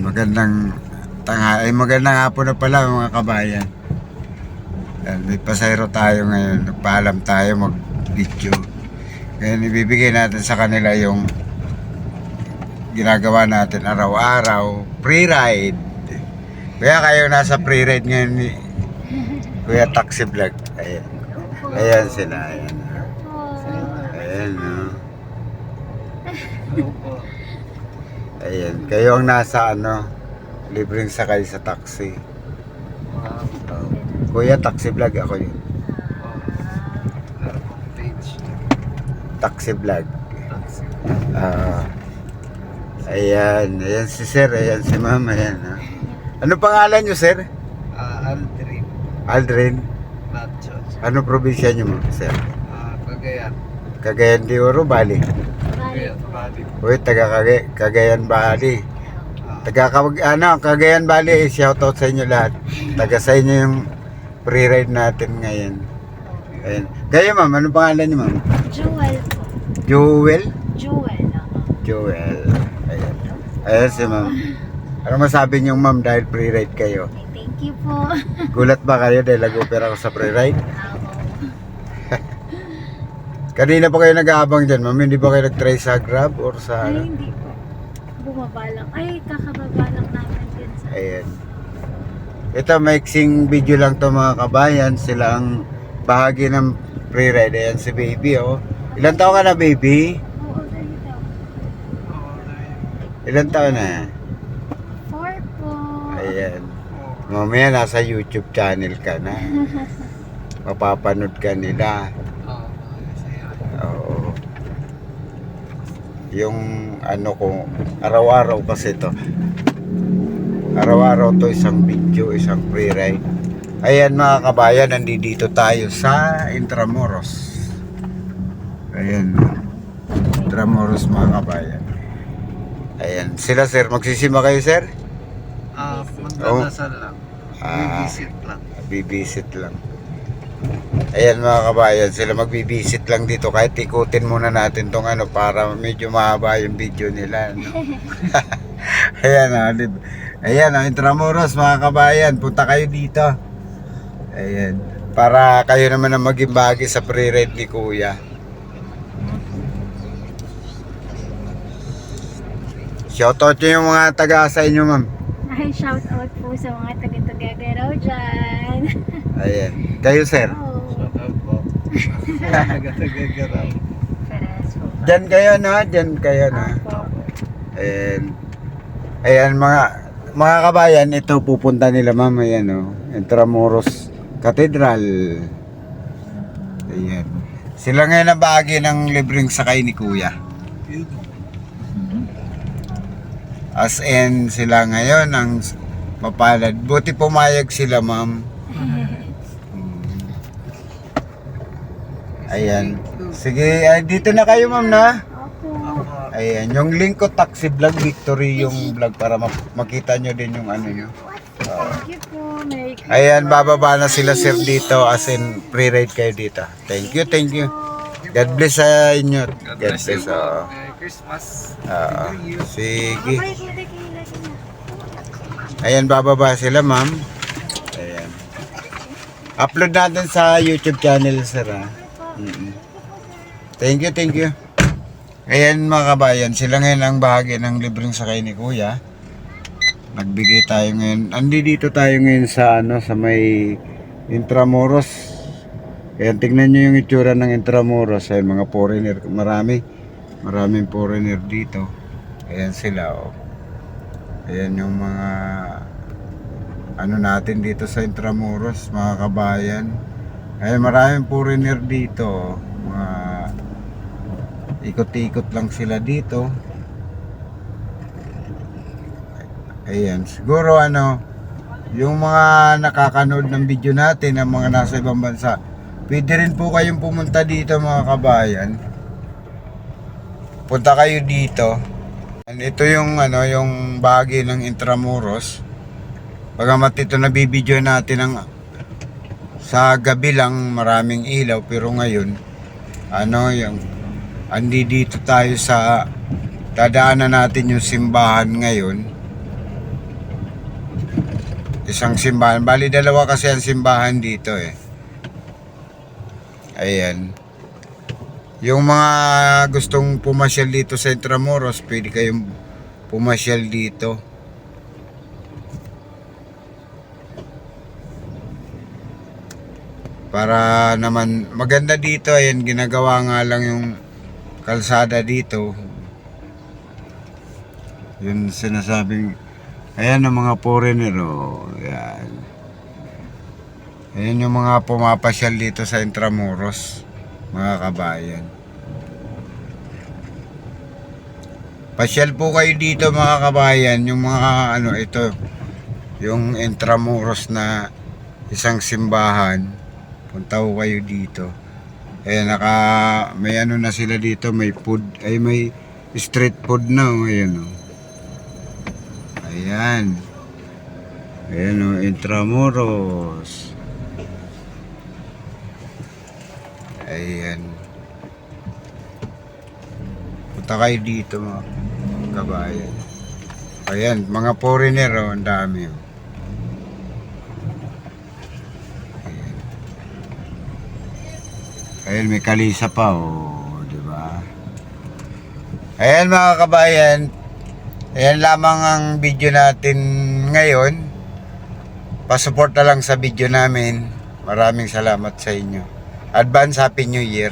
magandang hapon na pala mga kabayan. Yan, may pasayro tayo ngayon. Nagpaalam tayo mag-video. Ngayon ibibigay natin sa kanila yung ginagawa natin araw-araw. Pre-ride. Kaya kayo nasa pre-ride ngayon ni Kuya Taxi Vlog. Ayan. Ayan sila. Ayan. Ayan. Ayan. Kayo ang nasa ano, libreng sakay sa taxi. Oh. Kuya, taxi vlog ako yun. Taxi vlog. Ah. ayan, ayan si sir, ayan si ma'am, ayan. ah. Ano pangalan nyo, sir? Ah, Aldrin Aldrin. Nachos. Ano probinsya nyo, ma'am, sir? Ah, Cagayan. Cagayan de Oro, Bali. Cagayan, Bali. Uy, taga Cag- Cagayan, Bali. Ah, Taga Kawag, ano, Cagayan, Bali, shoutout sa inyo lahat. Taga sa inyo yung pre-ride natin ngayon. Ayan. Kayo, ma'am, ano pangalan niyo, ma'am? Jewel po. Jewel? Jewel. oo. Jewel. Ayan. Ayan si ma'am. Ano masabi niyo, ma'am, dahil pre-ride kayo? Okay, Thank you po. Gulat ba kayo dahil nag-opera ako sa pre-ride? Ako. Kanina pa kayo nag-aabang dyan, ma'am. Hindi ba kayo nag-try sa Grab or sa Ay, ano? hindi po. Bumaba lang. Ay, kakababa lang namin din sa... Ayan. Ito, maiksing video lang to mga kabayan. Sila ang bahagi ng pre-ride. Ayan si baby, oh. Ilan taon ka na, baby? Oo. Ilan taon na? Four po. Ayan. Mamaya nasa YouTube channel ka na. Mapapanood ka nila. Yung ano ko, araw-araw kasi to. Araw-araw to isang video, isang pre-ride. Ayan mga kabayan, nandito tayo sa Intramuros. Ayan. Intramuros mga kabayan. Ayan. Sila sir, magsisima kayo sir? Ah, magdadasal lang. Ah. Visit lang. Bibisit lang. Ayan mga kabayan, sila magbibisit lang dito kahit ikutin muna natin tong ano para medyo mahaba yung video nila. No? Ayan o, di- ayan o, Intramuros mga kabayan, punta kayo dito. Ayan, para kayo naman ang maging bahagi sa pre-ride ni Kuya. Shoutout nyo yung mga taga sa inyo ma'am. Ay, shout out po sa mga taga-tagagaraw dyan. Ayan, kayo sir. Oo. Shout out po. Taga-tagagaraw. Perez po. Diyan kayo na, diyan kayo na. Ayan. Ayan mga mga kabayan, ito pupunta nila ma'am, ayan o. Intramuros Cathedral. Ayan. Sila ngayon ang bahagi ng libreng sakay ni Kuya. As in, sila ngayon ang mapalad. Buti pumayag sila ma'am. Hmm. Ayan. Sige, ay, dito na kayo ma'am na. Ayan, yung link ko Taxi Vlog Victory yung vlog para ma- makita nyo din yung ano nyo. Thank you po. Ayan, bababa na sila sir dito as in pre-ride kayo dito. Thank you, thank you. God bless sa inyo. God God bless you oo. Merry Christmas. Oo. Year. sige. Ayan, bababa sila ma'am. Ayan. Upload natin sa YouTube channel sir ha. Mm-mm. Thank you, thank you. Ayan mga kabayan, sila ngayon ang bahagi ng libreng sakay ni Kuya. Nagbigay tayo ngayon. Andi dito tayo ngayon sa ano sa may Intramuros. Ayan, tingnan nyo yung itsura ng Intramuros. Ayan, mga foreigner. Marami. Maraming foreigner dito. Ayan sila, oh. Ayan yung mga ano natin dito sa Intramuros, mga kabayan. Ayan, maraming foreigner dito. oh. Mga ikot-ikot lang sila dito. Ayan, siguro ano, yung mga nakakanood ng video natin, ang mga nasa ibang bansa, pwede rin po kayong pumunta dito mga kabayan. Punta kayo dito. And ito yung ano, yung bahagi ng Intramuros. Bagamat ito nabibideo natin ang sa gabi lang maraming ilaw pero ngayon ano yung andi dito tayo sa dadaanan natin yung simbahan ngayon isang simbahan. Bali, dalawa kasi ang simbahan dito eh. Ayan. Yung mga gustong pumasyal dito sa Intramuros, pwede kayong pumasyal dito. Para naman maganda dito, ayan ginagawa nga lang yung kalsada dito. Yun sinasabing ayan ang mga foreigner oh. Ayan. Ayan yung mga pumapasyal dito sa Intramuros, mga kabayan. Pasyal po kayo dito mga kabayan, yung mga ano ito, yung Intramuros na isang simbahan. Punta ko kayo dito. Ayan, naka, may ano na sila dito, may food, ay may street food na, oh, ayan oh. Ayan. Ayan oh, Intramuros. Ayan. Punta kayo dito mga kabayan. Ayan, mga foreigner oh, ang dami oh. Ayan, may kalisa pa, oh, di ba? Ayan mga kabayan, ayan lamang ang video natin ngayon. Pasuporta lang sa video namin. Maraming salamat sa inyo. Advance Happy New Year.